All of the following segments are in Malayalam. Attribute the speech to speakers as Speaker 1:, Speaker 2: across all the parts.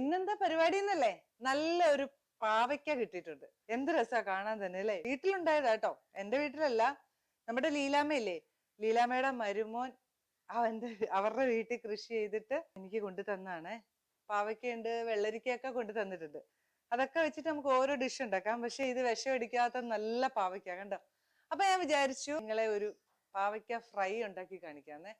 Speaker 1: ഇന്നെന്താ പരിപാടി എന്നല്ലേ നല്ല ഒരു പാവയ്ക്ക കിട്ടിയിട്ടുണ്ട്. എന്ത് രസാ കാണാൻ തന്നെ അല്ലേ? വീട്ടിലുണ്ടായതാ കേട്ടോ എന്റെ വീട്ടിലല്ല നമ്മുടെ ലീലാമ്മയില്ലേ? ലീലാമ്മയുടെ മരുമോൻ അവന്റെ അവരുടെ വീട്ടിൽ കൃഷി ചെയ്തിട്ട് എനിക്ക് കൊണ്ടു തന്നാണ്. പാവയ്ക്കയുണ്ട് വെള്ളരിക്കയൊക്കെ കൊണ്ടു തന്നിട്ടുണ്ട്. അതൊക്കെ വെച്ചിട്ട് നമുക്ക് ഓരോ ഡിഷ് ഉണ്ടാക്കാം. പക്ഷെ ഇത് വിഷമടിക്കാത്ത നല്ല പാവയ്ക്ക കണ്ടോ? അപ്പൊ ഞാൻ വിചാരിച്ചു നിങ്ങളെ ഒരു പാവയ്ക്ക ഫ്രൈ ഉണ്ടാക്കി കാണിക്കാന്നേ.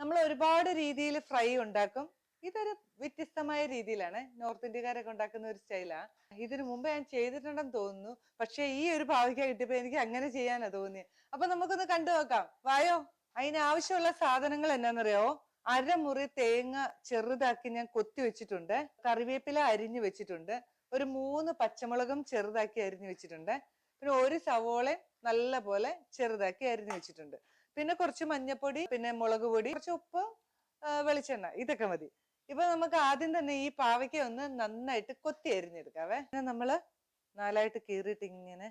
Speaker 1: നമ്മൾ ഒരുപാട് രീതിയിൽ ഫ്രൈ ഉണ്ടാക്കും. ഇതൊരു വ്യത്യസ്തമായ രീതിയിലാണ്. നോർത്ത് ഇന്ത്യക്കാരൊക്കെ ഉണ്ടാക്കുന്ന ഒരു സ്റ്റൈലാണ് ഇതിനു മുമ്പ് ഞാൻ ചെയ്തിട്ടുണ്ടെന്ന് തോന്നുന്നു. പക്ഷെ ഈ ഒരു പാവയ്ക്ക കിട്ടിയപ്പോ എനിക്ക് അങ്ങനെ ചെയ്യാനാ തോന്നിയത് അപ്പൊ നമുക്കൊന്ന് കണ്ടു നോക്കാം. വായോ അതിന് ആവശ്യമുള്ള സാധനങ്ങൾ എന്നാന്നറിയാവോ? അരമുറി തേങ്ങ ചെറുതാക്കി ഞാൻ കൊത്തി വെച്ചിട്ടുണ്ട്. കറിവേപ്പില അരിഞ്ഞു വെച്ചിട്ടുണ്ട്. ഒരു മൂന്ന് പച്ചമുളകും ചെറുതാക്കി അരിഞ്ഞു വെച്ചിട്ടുണ്ട്. പിന്നെ ഒരു സവോളയും നല്ല പോലെ ചെറുതാക്കി അരിഞ്ഞു വെച്ചിട്ടുണ്ട്. പിന്നെ കുറച്ച് മഞ്ഞപ്പൊടി പിന്നെ മുളക് പൊടി കുറച്ച് ഉപ്പ് വെളിച്ചെണ്ണ. ഇതൊക്കെ മതി. ഇപ്പൊ നമുക്ക് ആദ്യം തന്നെ ഈ പാവയ്ക്ക ഒന്ന് നന്നായിട്ട് കൊത്തി അരിഞ്ഞെടുക്കാവേ പിന്നെ നമ്മൾ നാലായിട്ട് കീറിയിട്ട് ഇങ്ങനെ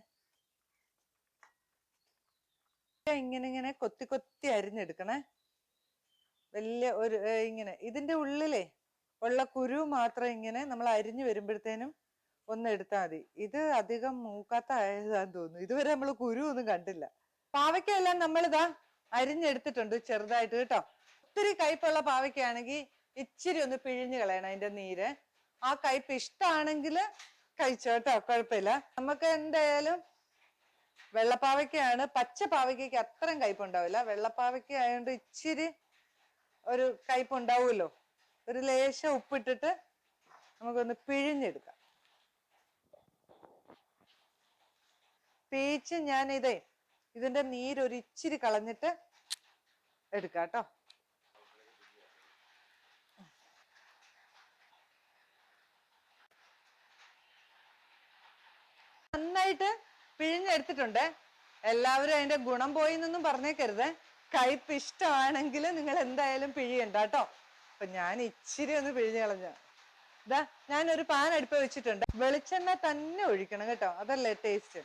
Speaker 1: ഇങ്ങനെ ഇങ്ങനെ കൊത്തി കൊത്തി അരിഞ്ഞെടുക്കണേ. വലിയ ഒരു ഇങ്ങനെ ഇതിന്റെ ഉള്ളിലേ ഉള്ള കുരു മാത്രം ഇങ്ങനെ നമ്മൾ അരിഞ്ഞു വരുമ്പോഴത്തേനും ഒന്ന് എടുത്താൽ മതി. ഇത് അധികം മൂക്കാത്ത ആയതാന്ന് തോന്നുന്നു. ഇതുവരെ നമ്മൾ കുരു ഒന്നും കണ്ടില്ല. പാവയ്ക്കെല്ലാം നമ്മളിതാ അരിഞ്ഞെടുത്തിട്ടുണ്ട് ചെറുതായിട്ട് കേട്ടോ. ഒത്തിരി കയ്പുള്ള പാവയ്ക്കാണെങ്കിൽ ഇച്ചിരി ഒന്ന് പിഴിഞ്ഞ് കളയണം അതിന്റെ നീര്. ആ കയ്പ് ഇഷ്ടമാണെങ്കിൽ കഴിച്ചോ കേട്ടോ കുഴപ്പമില്ല. നമുക്ക് എന്തായാലും വെള്ളപ്പാവയ്ക്കാണ് പച്ച പാവയ്ക്ക് അത്രയും കയ്പുണ്ടാവില്ല വെള്ളപ്പാവയ്ക്ക ആയതുകൊണ്ട് ഇച്ചിരി ഒരു കയ്പ് ഉണ്ടാവുമല്ലോ ഒരു ലേശം ഉപ്പിട്ടിട്ട് നമുക്കൊന്ന് പിഴിഞ്ഞെടുക്കാം. പീച്ച് ഞാൻ ഇതേ ഇതിന്റെ നീരൊരു ഇച്ചിരി കളഞ്ഞിട്ട് എടുക്കാം കേട്ടോ. നന്നായിട്ട് പിഴിഞ്ഞെടുത്തിട്ടുണ്ട്. എല്ലാവരും അതിന്റെ ഗുണം പോയി എന്നൊന്നും പറഞ്ഞേക്കരുത്. കയ്പ് ഇഷ്ടമാണെങ്കിൽ നിങ്ങൾ എന്തായാലും പിഴിയണ്ട കേട്ടോ. അപ്പൊ ഞാൻ ഇച്ചിരി ഒന്ന് പിഴിഞ്ഞു കളഞ്ഞു. ഇതാ ഒരു പാൻ അടുപ്പ് വെച്ചിട്ടുണ്ട്. വെളിച്ചെണ്ണ തന്നെ ഒഴിക്കണം കേട്ടോ. അതല്ലേ ടേസ്റ്റ്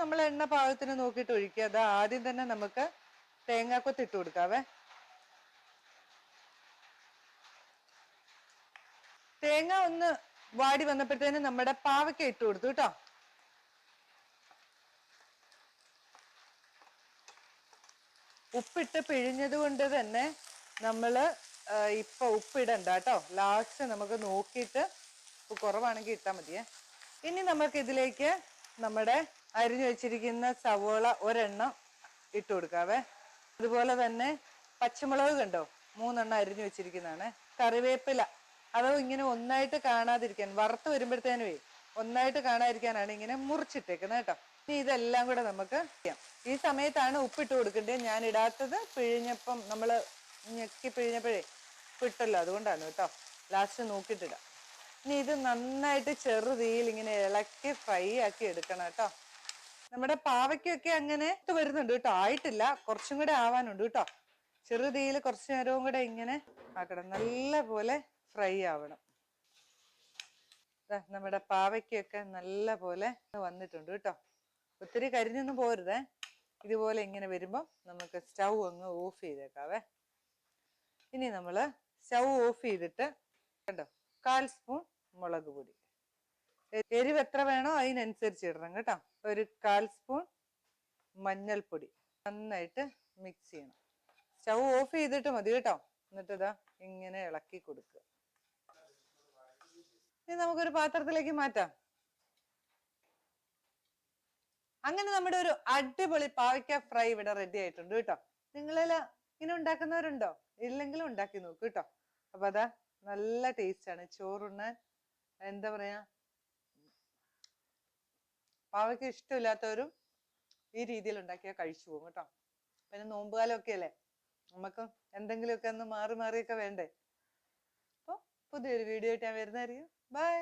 Speaker 1: നമ്മൾ എണ്ണ പാകത്തിന് നോക്കിയിട്ട് ഒഴിക്കുക. അതാ ആദ്യം തന്നെ നമുക്ക് തേങ്ങാക്കൊത്ത് ഇട്ട് കൊടുക്കാവേ. തേങ്ങ ഒന്ന് വാടി വന്നപ്പോഴത്തേന് നമ്മുടെ പാവയ്ക്ക ഇട്ട് കൊടുത്തു കേട്ടോ. ഉപ്പിട്ട് പിഴിഞ്ഞത് കൊണ്ട് തന്നെ നമ്മൾ ഇപ്പം ഉപ്പിടണ്ട കേട്ടോ. ലാസ്റ്റ് നമുക്ക് നോക്കിയിട്ട് ഉപ്പ് കുറവാണെങ്കിൽ ഇട്ടാൽ മതിയേ. ഇനി നമുക്ക് ഇതിലേക്ക് നമ്മുടെ അരിഞ്ഞു വെച്ചിരിക്കുന്ന സവോള ഒരെണ്ണം ഇട്ട് കൊടുക്കാവേ. അതുപോലെ തന്നെ പച്ചമുളക് കണ്ടോ? മൂന്നെണ്ണം അരിഞ്ഞു വെച്ചിരിക്കുന്നതാണ്. കറിവേപ്പില. അത് ഇങ്ങനെ ഒന്നായിട്ട് കാണാതിരിക്കാൻ വറുത്ത് വരുമ്പോഴത്തേനുവേ ഒന്നായിട്ട് കാണാതിരിക്കാനാണ് ഇങ്ങനെ മുറിച്ചിട്ടേക്കുന്നത് കേട്ടോ. ഇനി ഇതെല്ലാം കൂടെ നമുക്ക് ചെയ്യാം. ഈ സമയത്താണ് ഉപ്പിട്ട് കൊടുക്കേണ്ടത്. ഞാൻ ഇടാത്തത് പിഴിഞ്ഞപ്പം നമ്മൾ ഞെക്കി പിഴിഞ്ഞപ്പോഴേ ഉപ്പിട്ടല്ലോ അതുകൊണ്ടാണ് കേട്ടോ. ലാസ്റ്റ് നോക്കിയിട്ടിടാം ഇനി ഇത് നന്നായിട്ട് ചെറു തീയിൽ ഇങ്ങനെ ഇളക്കി ഫ്രൈ ആക്കി എടുക്കണം കേട്ടോ. നമ്മുടെ പാവയ്ക്കൊക്കെ അങ്ങനെ വരുന്നുണ്ട് കേട്ടോ. ആയിട്ടില്ല. കുറച്ചും കൂടെ ആവാനുണ്ട് കേട്ടോ. ചെറു തീയിൽ കുറച്ചു നേരവും കൂടെ ഇങ്ങനെ ആക്കണം. നല്ല പോലെ ഫ്രൈ ആവണം. നമ്മുടെ പാവയ്ക്കൊക്കെ നല്ല പോലെ വന്നിട്ടുണ്ട് കേട്ടോ. ഒത്തിരി കരിഞ്ഞൊന്നും പോരുതേ. ഇതുപോലെ ഇങ്ങനെ വരുമ്പോൾ നമുക്ക് സ്റ്റൗ അങ്ങ് ഓഫ് ചെയ്തേക്കാവേ. ഇനി നമ്മൾ സ്റ്റൗ ഓഫ് ചെയ്തിട്ട് കണ്ടോ? കാൽ സ്പൂൺ മുളക് പൊടി. എരിവ് എത്ര വേണോ അതിനനുസരിച്ച് ഇടണം കേട്ടോ. ഒരു കാൽ സ്പൂൺ മഞ്ഞൾപ്പൊടി. നന്നായിട്ട് മിക്സ് ചെയ്യണം. സ്റ്റൗ ഓഫ് ചെയ്തിട്ട് മതി കേട്ടോ. എന്നിട്ട് ഇങ്ങനെ ഇളക്കി കൊടുക്കുക. ഇനി നമുക്കൊരു പാത്രത്തിലേക്ക് മാറ്റാം. അങ്ങനെ നമ്മുടെ ഒരു അടിപൊളി പാവയ്ക്ക ഫ്രൈ ഇവിടെ റെഡി ആയിട്ടുണ്ട് കേട്ടോ. നിങ്ങളെല്ലാം ഇങ്ങനെ ഉണ്ടാക്കുന്നവരുണ്ടോ? ഇല്ലെങ്കിലും ഉണ്ടാക്കി നോക്കൂ കേട്ടോ. അപ്പൊ അതാ നല്ല ടേസ്റ്റ് ആണ്. എന്താ പറയാ? പാവയ്ക്ക് ഇഷ്ടമില്ലാത്തവരും ഈ രീതിയിൽ ഉണ്ടാക്കിയാൽ കഴിച്ചു പോകും കേട്ടോ. പിന്നെ നോമ്പുകാലമൊക്കെ അല്ലേ? നമുക്ക് എന്തെങ്കിലുമൊക്കെ ഒന്ന് മാറി മാറിയൊക്കെ വേണ്ടേ? അപ്പോൾ പുതിയൊരു വീഡിയോ ആയിട്ട് ഞാൻ വരുന്നതായിരിക്കും. ബൈ